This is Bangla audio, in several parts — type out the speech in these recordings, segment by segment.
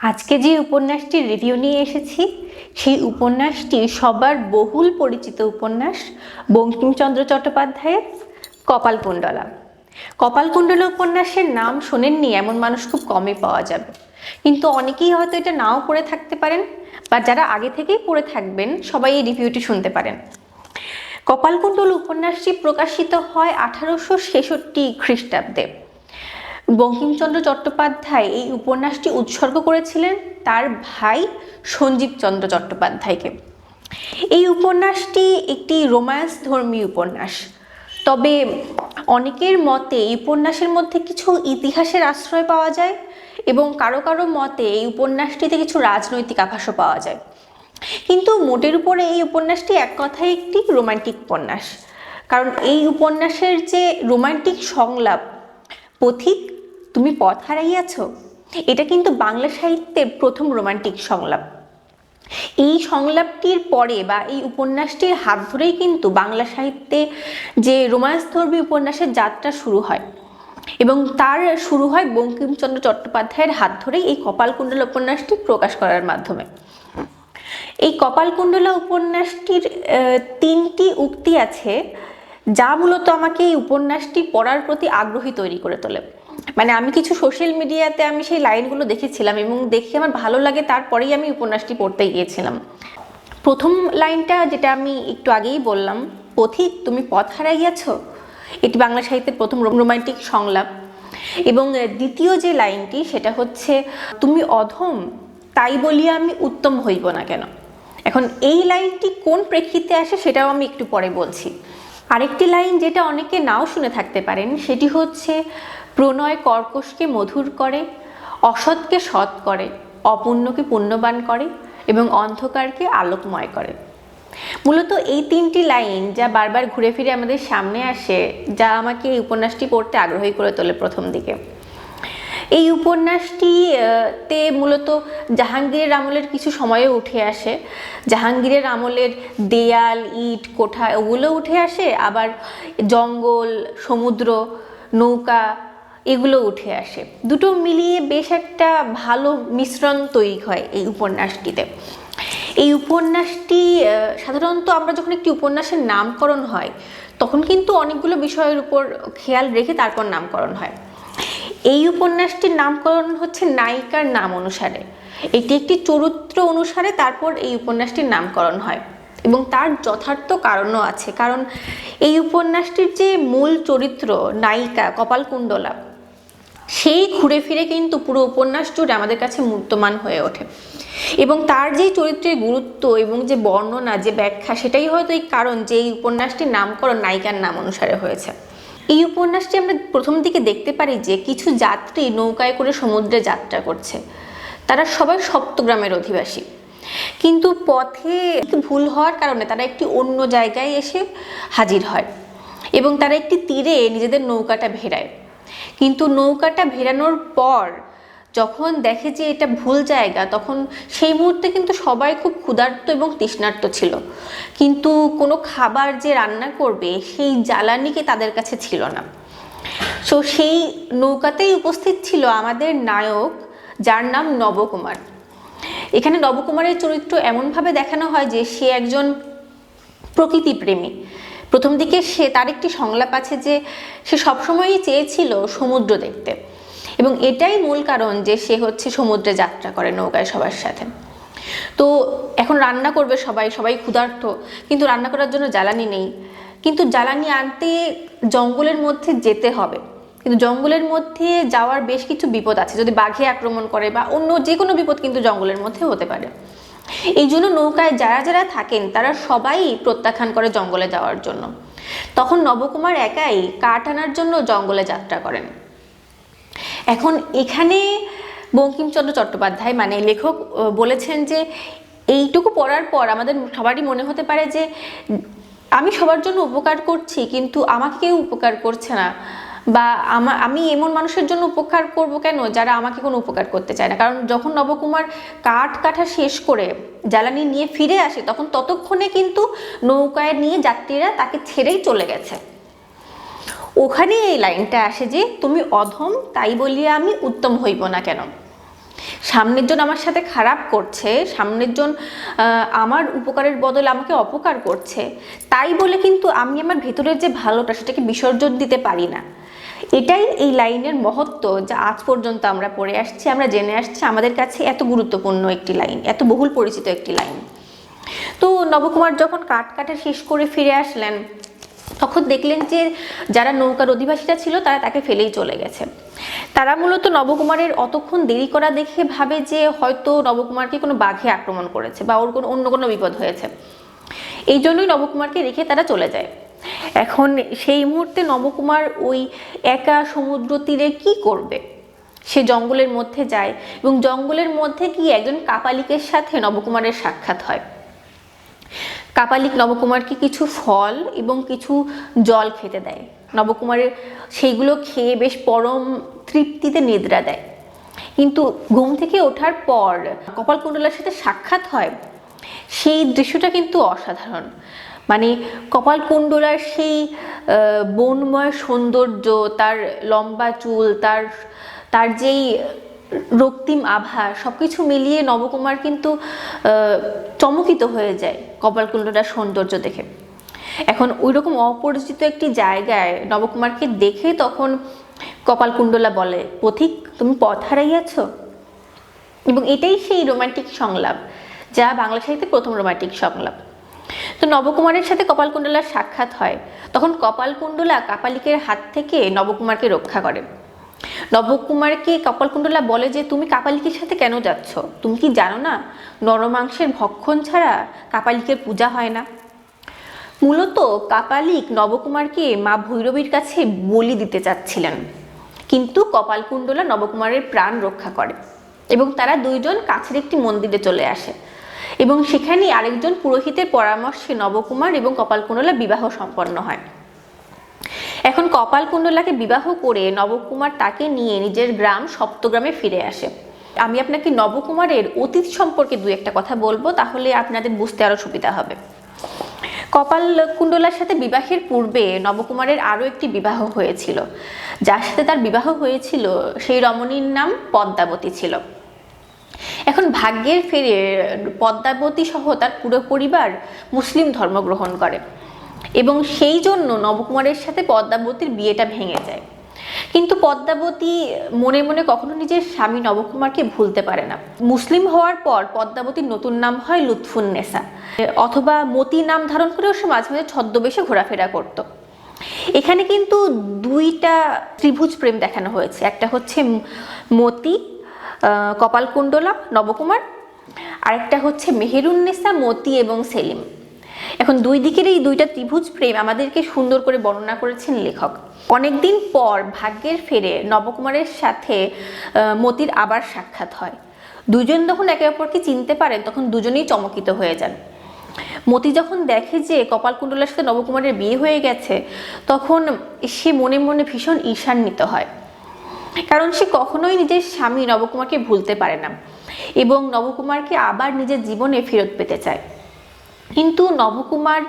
আজকে যে উপন্যাসটির রিভিউ নিয়ে এসেছি, সেই উপন্যাসটি সবার বহুল পরিচিত উপন্যাস বঙ্কিমচন্দ্র চট্টোপাধ্যায়ের কপালকুণ্ডলা। কপালকুণ্ডলা উপন্যাসের নাম শোনেননি, এমন মানুষ খুব কমই পাওয়া যাবে। কিন্তু অনেকেই হয়তো এটা নাও পড়ে থাকতে পারেন, বা যারা আগে থেকেই পড়ে থাকবেন, সবাই এই রিভিউটি শুনতে পারেন। কপালকুণ্ডল উপন্যাসটি প্রকাশিত হয় আঠারোশো ছেষট্টি খ্রিস্টাব্দে। বঙ্কিমচন্দ্র চট্টোপাধ্যায় এই উপন্যাসটি উৎসর্গ করেছিলেন তার ভাই সঞ্জীব চন্দ্র চট্টোপাধ্যায়কে। এই উপন্যাসটি একটি রোম্যান্স ধর্মী উপন্যাস। তবে অনেকের মতে এই উপন্যাসের মধ্যে কিছু ইতিহাসের আশ্রয় পাওয়া যায় এবং কারও কারও মতে এই উপন্যাসটিতে কিছু রাজনৈতিক আভাসও পাওয়া যায়। কিন্তু মোটের উপরে এই উপন্যাসটি এক কথায় একটি রোমান্টিক উপন্যাস। কারণ এই উপন্যাসের যে রোমান্টিক সংলাপ, পথিক তুমি পথ হারাইয়াছ? এটা কিন্তু বাংলা সাহিত্যের প্রথম রোমান্টিক সংলাপ। এই সংলাপটির পরে বা এই উপন্যাসটির হাত ধরেই কিন্তু বাংলা সাহিত্যে যে রোমান্স ধর্মী উপন্যাসের যাত্রা শুরু হয়। এবং তার শুরু হয় বঙ্কিমচন্দ্র চট্টোপাধ্যায়ের হাত ধরেই এই কপালকুণ্ডলা উপন্যাসটি প্রকাশ করার মাধ্যমে। এই কপালকুণ্ডলা উপন্যাসটির তিনটি উক্তি আছে যা মূলত আমাকে এই উপন্যাসটি পড়ার প্রতি আগ্রহী তৈরি করে তোলে। মানে আমি কিছু সোশ্যাল মিডিয়াতে আমি সেই লাইনগুলো দেখেছিলাম এবং দেখে আমার ভালো লাগে, তারপরেই আমি উপন্যাসটি পড়তে গিয়েছিলাম। প্রথম লাইনটা যেটা আমি একটু আগেই বললাম, পথিক, তুমি পথ হারাইয়াছ? এটি বাংলা সাহিত্যের প্রথম রোমান্টিক সংলাপ। এবং দ্বিতীয় যে লাইনটি সেটা হচ্ছে, তুমি অধম, তাই বলিয়া আমি উত্তম হইব না কেন? এখন এই লাইনটি কোন প্রেক্ষিতে আসে সেটাও আমি একটু পরে বলছি। আরেকটি লাইন যেটা অনেকে নাও শুনে থাকতে পারেন, সেটি হচ্ছে প্রণয় কর্কশকে মধুর করে, অসৎকে সৎ করে, অপূর্ণকে পুণ্যবান করে এবং অন্ধকারকে আলোকময় করে। মূলত এই তিনটি লাইন যা বারবার ঘুরে ফিরে আমাদের সামনে আসে, যা আমাকে এই উপন্যাসটি পড়তে আগ্রহী করে তোলে প্রথম দিকে। এই উপন্যাসটি তে মূলত জাহাঙ্গীরের আমলের কিছু সময়ে উঠে আসে। জাহাঙ্গীরের আমলের দেয়াল, ইট, কোঠা, ওগুলো উঠে আসে। আবার জঙ্গল, সমুদ্র, নৌকা এগুলো উঠে আসে। দুটো মিলিয়ে বেশ একটা ভালো মিশ্রণ তৈরি হয় এই উপন্যাসটিতে। এই উপন্যাসটি সাধারণত আমরা যখন একটি উপন্যাসের নামকরণ হয়, তখন কিন্তু অনেকগুলো বিষয়ের উপর খেয়াল রেখে তারপর নামকরণ হয়। এই উপন্যাসটির নামকরণ হচ্ছে নায়িকার নাম অনুসারে। এটি একটি চরিত্র অনুসারে তারপর এই উপন্যাসটির নামকরণ হয়। এবং তার যথার্থ কারণও আছে। কারণ এই উপন্যাসটির যে মূল চরিত্র নায়িকা কপালকুণ্ডলা সেই ঘুরে ফিরে কিন্তু পুরো উপন্যাস জুড়ে আমাদের কাছে মূর্তমান হয়ে ওঠে। এবং তার যে চরিত্রের গুরুত্ব এবং যে বর্ণনা, যে ব্যাখ্যা, সেটাই হয়তো এই কারণ যে এই উপন্যাসটির নামকরণ নায়িকার নাম অনুসারে হয়েছে। এই উপন্যাসটি আমরা প্রথম দিকে দেখতে পারি যে কিছু যাত্রী নৌকায় করে সমুদ্রে যাত্রা করছে। তারা সবাই সপ্তগ্রামের অধিবাসী। কিন্তু পথে ভুল হওয়ার কারণে তারা একটি অন্য জায়গায় এসে হাজির হয় এবং তারা একটি তীরে নিজেদের নৌকাটা ভেড়ায়। কিন্তু নৌকাটা ভেরানোর পর যখন দেখে যে এটা ভুল জায়গা, তখন সেই মুহূর্তে কিন্তু সবাই খুব ক্ষুধার্ত এবং তৃষ্ণার্ত ছিল। কিন্তু কোনো খাবার যে রান্না করবে, সেই জ্বালানিকে তাদের কাছে ছিল না। সো সেই নৌকাতেই উপস্থিত ছিল আমাদের নায়ক, যার নাম নবকুমার। এখানে নবকুমারের চরিত্র এমনভাবে দেখানো হয় যে সে একজন প্রকৃতিপ্রেমী। প্রথম দিকে সে তার একটি সংলাপ আছে যে সে সবসময়ই চেয়েছিল সমুদ্র দেখতে। এবং এটাই মূল কারণ যে সে হচ্ছে সমুদ্রে যাত্রা করে নৌকায় সবার সাথে। তো এখন রান্না করবে সবাই সবাই ক্ষুধার্ত, কিন্তু রান্না করার জন্য জ্বালানি নেই। কিন্তু জ্বালানি আনতে জঙ্গলের মধ্যে যেতে হবে। কিন্তু জঙ্গলের মধ্যে যাওয়ার বেশ কিছু বিপদ আছে। যদি বাঘে আক্রমণ করে বা অন্য যে কোনো বিপদ কিন্তু জঙ্গলের মধ্যে হতে পারে। এই জন্য নৌকায় যারা যারা থাকেন, তারা সবাই প্রত্যাখ্যান করে জঙ্গলে যাওয়ার জন্য। তখন নবকুমার একাই কাঠ আনার জন্য জঙ্গলে যাত্রা করেন। এখন এখানে বঙ্কিমচন্দ্র চট্টোপাধ্যায় মানে লেখক বলেছেন যে, এইটুকু পড়ার পর আমাদের সবারই মনে হতে পারে যে, আমি সবার জন্য উপকার করছি, কিন্তু আমাকে কেউ উপকার করছে না। বা আমা, আমি এমন মানুষের জন্য উপকার করব কেন? যারা আমাকে কোনো উপকার করতে চায় না। কারণ যখন নবকুমার কাঠ কাঠা শেষ করে জ্বালানি নিয়ে ফিরে আসে, তখন ততক্ষণে কিন্তু নৌকায় নিয়ে যাত্রীরা তাকে ছেড়েই চলে গেছে। ওখানে এই লাইনটা আসে যে, তুমি অধম, তাই বলিয়া আমি উত্তম হইব না কেন? সামনের জন আমার সাথে খারাপ করছে, সামনের জন আমার উপকারের বদলে আমাকে অপকার করছে। তাই বলে কিন্তু আমি আমার ভেতরের যে ভালোটা, সেটাকে বিসর্জন দিতে পারি না। এটাই এই লাইনের মহত্ব যা আজ পর্যন্ত আমরা পড়ে আসছি, আমরা জেনে আসছি আমাদের কাছে এত গুরুত্বপূর্ণ একটি লাইন, এত বহুল পরিচিত একটি লাইন। তো নবকুমার যখন কাঠ কাটা শেষ করে ফিরে আসলেন, তখন দেখলেন যে যারা নৌকার অধিবাসীরা ছিল তারা তাকে ফেলেই চলে গেছে। তারা মূলত নবকুমারের অতক্ষণ দেরি করা দেখে ভাবে যে হয়তো নবকুমারকে কোনো বাঘে আক্রমণ করেছে বা ওর কোনো অন্য কোনো বিপদ হয়েছে। এই জন্যই নবকুমারকে রেখে তারা চলে যায়। এখন সেই মুহূর্তে নবকুমার ওই একা সমুদ্র তীরে কি করবে? সে জঙ্গলের মধ্যে যায় এবং জঙ্গলের মধ্যে কি একজন কাপালিকের সাথে নবকুমারের সাক্ষাৎ হয়। কাপালিক নবকুমারকে কিছু ফল এবং কিছু জল খেতে দেয়। নবকুমারের সেইগুলো খেয়ে বেশ পরম তৃপ্তিতে নিদ্রা দেয়। কিন্তু ঘুম থেকে ওঠার পর কপালকুণ্ডলার সাথে সাক্ষাৎ হয়। সেই দৃশ্যটা কিন্তু অসাধারণ। মানে কপালকুণ্ডলার সেই বনময় সৌন্দর্য, তার লম্বা চুল, তার তার যেই রক্তিম আভা, সবকিছু মিলিয়ে নবকুমার কিন্তু চমকিত হয়ে যায় কপালকুণ্ডলার সৌন্দর্য দেখে। এখন ওই রকম অপরিচিত একটি জায়গায় নবকুমারকে দেখে তখন কপালকুণ্ডলা বলে, পথিক, তুমি পথ হারাইয়াছ? এবং এটাই সেই রোমান্টিক সংলাপ, যা বাংলা সাহিত্যে প্রথম রোমান্টিক সংলাপ। তো নবকুমারের সাথে কপালকুণ্ডলার সাক্ষাৎ হয়। তখন কপালকুণ্ডলা কাপালিকের হাত থেকে নবকুমারকে রক্ষা করে নবকুমারকে কপালকুণ্ডলা বলে যে, তুমি কাপালিকের সাথে কেন যাচ্ছ? তুমি কি জানো না? নরমাংসের ভক্ষণ ছাড়া কাপালিকের পূজা হয় না? মূলত কাপালিক নবকুমারকে মা ভৈরবীর কাছে বলি দিতে চাচ্ছিলেন। কিন্তু কপালকুণ্ডলা নবকুমারের প্রাণ রক্ষা করে এবং তারা দুইজন কাছের একটি মন্দিরে চলে আসে। এবং সেখানেই আরেকজন পুরোহিতের পরামর্শে নবকুমার এবং কপালকুণ্ডলা বিবাহ সম্পন্ন হয়। এখন কপালকুণ্ডলাকে বিবাহ করে নবকুমার তাকে নিয়ে নিজের গ্রাম সপ্তগ্রামে ফিরে আসে। আমি আপনাকে নবকুমারের অতীত সম্পর্কে দু একটা কথা বলব, তাহলে আপনাদের বুঝতে আরও সুবিধা হবে। কপাল কুণ্ডলার সাথে বিবাহের পূর্বে নবকুমারের আরও একটি বিবাহ হয়েছিল। যার সাথে তার বিবাহ হয়েছিল, সেই রমণীর নাম পদ্মাবতী ছিল। এখন ভাগ্যের ফেরে পদ্মাবতী সহ তার পুরো পরিবার মুসলিম ধর্ম গ্রহণ করে। এবং সেই জন্য নবকুমারের সাথে পদ্মাবতীর বিয়েটা ভেঙে যায়। কিন্তু পদ্মাবতী মনে মনে কখনো নিজের স্বামী নবকুমারকে ভুলতে পারে না। মুসলিম হওয়ার পর পদ্মাবতীর নতুন নাম হয় লুৎফুন্নেসা অথবা মতি নাম ধারণ করেও সে মাঝে মাঝে ছদ্মবেশে ঘোরাফেরা করত। এখানে কিন্তু দুইটা ত্রিভুজ প্রেম দেখানো হয়েছে। একটা হচ্ছে মতি কপালকুণ্ডলা নবকুমার। আরেকটা হচ্ছে মেহেরুন্নেসা মতি এবং সেলিম। এখন দুই দিকের এই দুইটা ত্রিভুজ প্রেম আমাদেরকে সুন্দর করে বর্ণনা করেছেন লেখক। অনেকদিন পর ভাগ্যের ফেরে নবকুমারের সাথে মতির আবার সাক্ষাৎ হয়। দুজন যখন একে অপরকে চিনতে পারেন, তখন দুজনেই চমকিত হয়ে যান। মতি যখন দেখে যে কপালকুণ্ডলার সাথে নবকুমারের বিয়ে হয়ে গেছে, তখন সে মনে মনে ভীষণ ঈর্ষান্বিত হয়। কারণ সে কখনোই নিজের স্বামী নবকুমারকে ভুলতে পারে না এবং নবকুমারকে আবার নিজের জীবনে ফেরত পেতে চায়। কিন্তু নবকুমার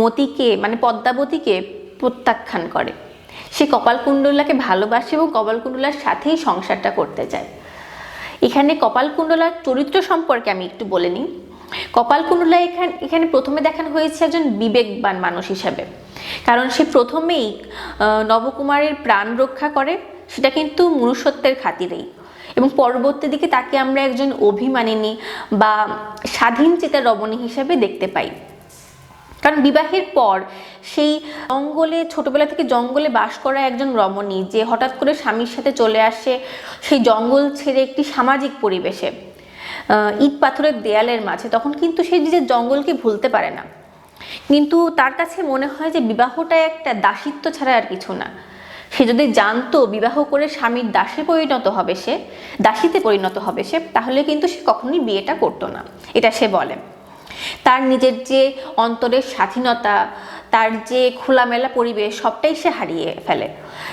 মতিকে মানে পদ্মাবতীকে প্রত্যাখ্যান করে। সে কপালকুণ্ডলাকে ভালোবাসে এবং কপালকুণ্ডলার সাথেই সংসারটা করতে চায়। এখানে কপালকুণ্ডলার চরিত্র সম্পর্কে আমি একটু বলে নিই। কপালকুণ্ডলা এখানে এখানে প্রথমে দেখানো হয়েছে একজন বিবেকবান মানুষ হিসাবে। কারণ সে প্রথমেই নবকুমারের প্রাণ রক্ষা করে সেটা কিন্তু মনুষ্যত্বের খাতিরেই। এবং পরবর্তী দিকে তাকে আমরা একজন অভিমানিনী বা স্বাধীন চেতা রমণী হিসেবে দেখতে পাই। কারণ বিবাহের পর সেই জঙ্গলে, ছোটবেলা থেকে জঙ্গলে বাস করা একজন রমণী যে হঠাৎ করে স্বামীর সাথে চলে আসে সেই জঙ্গল ছেড়ে একটি সামাজিক পরিবেশে ইট পাথরের দেয়ালের মাঝে, তখন কিন্তু সে নিজের জঙ্গলকে ভুলতে পারে না। কিন্তু তার কাছে মনে হয় যে বিবাহটা একটা দাসিত্ব ছাড়া আর কিছু না। সে যদি জানতো, বিবাহ করে স্বামীর দাসে পরিণত হবে সে, দাসীতে পরিণত হবে সে, তাহলে কিন্তু সে কখনোই বিয়েটা করতো না। এটা সে বলে। তার নিজের যে অন্তরের স্বাধীনতা, তার যে খোলামেলা পরিবেশ, সবটাই সে হারিয়ে ফেলে।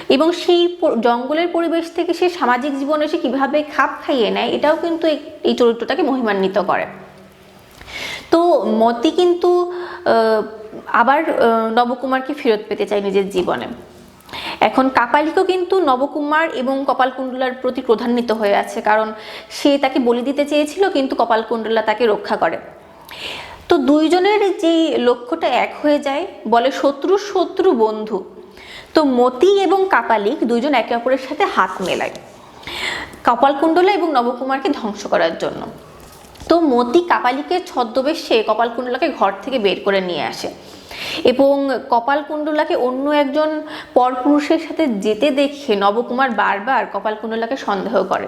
এবং সেই জঙ্গলের পরিবেশ থেকে সে সামাজিক জীবনে সে কীভাবে খাপ খাইয়ে নেয়, এটাও কিন্তু এই- চরিত্রটাকে মহিমান্বিত করে। তো মতি কিন্তু আবার নবকুমারকে ফেরত পেতে চায় নিজের জীবনে। এখন কাপালিকও কিন্তু নবকুমার এবং কপালকুণ্ডলার প্রতি প্রধান্বিত হয়ে আছে, কারণ সে তাকে বলি দিতে চেয়েছিল, কিন্তু কপালকুণ্ডলা তাকে রক্ষা করে। তো দুইজনের যেই লক্ষ্যটা এক হয়ে যায়, বলে শত্রু শত্রু বন্ধু। তো মতি এবং কাপালিক দুইজন একে অপরের সাথে হাত মেলায়। কপালকুণ্ডলা এবং নবকুমারকে ধ্বংস করার জন্য। তো মতি কাপালিকের ছদ্মবেশে কপালকুণ্ডলাকে ঘর থেকে বের করে নিয়ে আসে। এবং কপালকুণ্ডলাকে অন্য একজন পরপুরুষের সাথে যেতে দেখে নবকুমার বারবার কপালকুণ্ডলাকে সন্দেহ করে।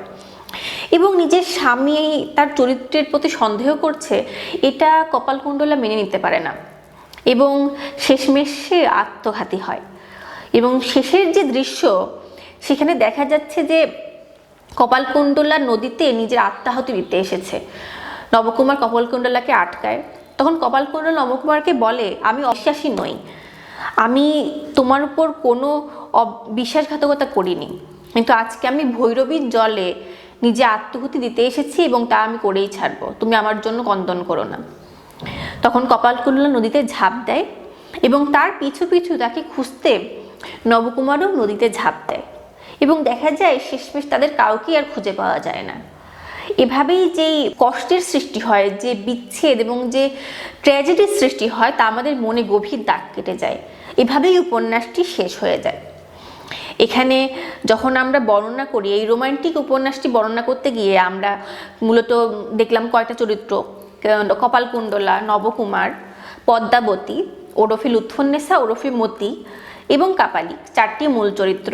এবং নিজের স্বামী তার চরিত্রের প্রতি সন্দেহ করছে, এটা কপালকুণ্ডলা মেনে নিতে পারে না। এবং শেষমেশে আত্মঘাতী হয়। এবং শেষের যে দৃশ্য, সেখানে দেখা যাচ্ছে যে কপালকুণ্ডলা নদীতে নিজের আত্মাহতি দিতে এসেছে। নবকুমার কপালকুণ্ডলাকে আটকায়। তখন কপালকুণ্ডলা নবকুমারকে বলে, আমি অশ্বাসী নই। আমি তোমার উপর কোনো বিশ্বাসঘাতকতা করিনি। কিন্তু আজকে আমি ভৈরবীর জলে নিজে আত্মহুতি দিতে এসেছি এবং তা আমি করেই ছাড়বো। তুমি আমার জন্য কন্দন করো না। তখন কপালকুণ্ডলা নদীতে ঝাঁপ দেয় এবং তার পিছু পিছু তাকে খুঁজতে নবকুমারও নদীতে ঝাঁপ দেয়। এবং দেখা যায়, শেষমেশ তাদের কাউকেই আর খুঁজে পাওয়া যায় না। এভাবেই যেই কষ্টের সৃষ্টি হয়, যে বিচ্ছেদ এবং যে ট্র্যাজেডির সৃষ্টি হয়, তা আমাদের মনে গভীর দাগ কেটে যায়। এভাবেই উপন্যাসটি শেষ হয়ে যায়। এখানে যখন আমরা বর্ণনা করি, এই রোমান্টিক উপন্যাসটি বর্ণনা করতে গিয়ে আমরা মূলত দেখলাম কয়টা চরিত্র? কপালকুণ্ডলা, নবকুমার, পদ্মাবতী, ওরফে লুৎফন্নেসা ওরফে মতি এবং কাপালি। চারটি মূল চরিত্র।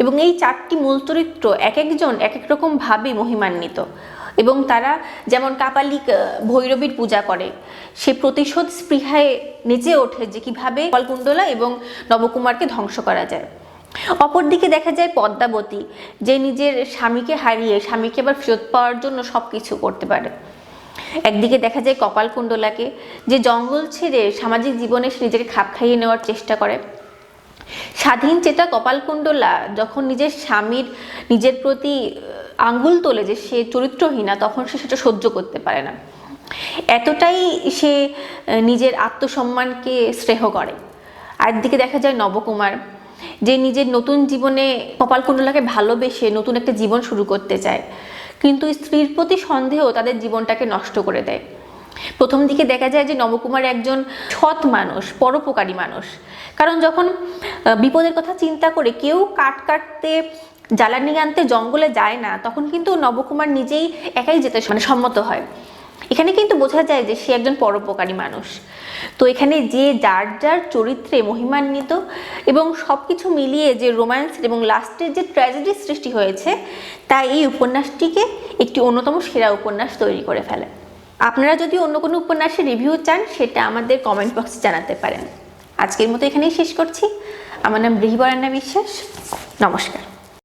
এবং এই চারটি মূল চরিত্র এক একজন এক এক রকম ভাবে মহিমান্বিত। এবং তারা যেমন কাপালিক ভৈরবীর পূজা করে, সে প্রতিশোধ স্পৃহায় নেচে ওঠে যে কীভাবে কপালকুণ্ডলা এবং নবকুমারকে ধ্বংস করা যায়। অপরদিকে দেখা যায় পদ্মাবতী, যে নিজের স্বামীকে হারিয়ে স্বামীকে আবার ফেরত পাওয়ার জন্য সব কিছু করতে পারে। একদিকে দেখা যায় কপালকুণ্ডলাকে, যে জঙ্গল ছেড়ে সামাজিক জীবনে সে নিজেকে খাপ খাইয়ে নেওয়ার চেষ্টা করে। স্বাধীন চেতা কপালকুণ্ডলা যখন নিজের স্বামীর, নিজের প্রতি আঙ্গুল তোলে যে সে চরিত্রহীনা, তখন সে সেটা সহ্য করতে পারে না। এতটাই সে নিজের আত্মসম্মানকে শ্রেহ করে। আর আরেকদিকে দেখা যায় নবকুমার, যে নিজের নতুন জীবনে কপালকুণ্ডলাকে ভালোবেসে নতুন একটা জীবন শুরু করতে চায়। কিন্তু স্ত্রীর প্রতি সন্দেহ তাদের জীবনটাকে নষ্ট করে দেয়। প্রথম দিকে দেখা যায় যে নবকুমার একজন সৎ মানুষ, পরোপকারী মানুষ। কারণ যখন বিপদের কথা চিন্তা করে কেউ কাঠ কাটতে, জ্বালানি আনতে জঙ্গলে যায় না, তখন কিন্তু নবকুমার নিজেই একাই যেতে মানে সম্মত হয়। এখানে কিন্তু বোঝা যায় যে সে একজন পরোপকারী মানুষ। তো এখানে যে যার যার চরিত্রে মহিমান্বিত এবং সব কিছু মিলিয়ে যে রোম্যান্স এবং লাস্টের যে ট্র্যাজেডির সৃষ্টি হয়েছে, তা এই উপন্যাসটিকে একটি অন্যতম সেরা উপন্যাস তৈরি করে ফেলে। আপনারা যদি অন্য কোনো উপন্যাসের রিভিউ চান, সেটা আমাদের কমেন্ট বক্সে জানাতে পারেন। আজকের মতো এখানেই শেষ করছি। আমার নাম বৃহিবরান্না বিশ্বাস। নমস্কার।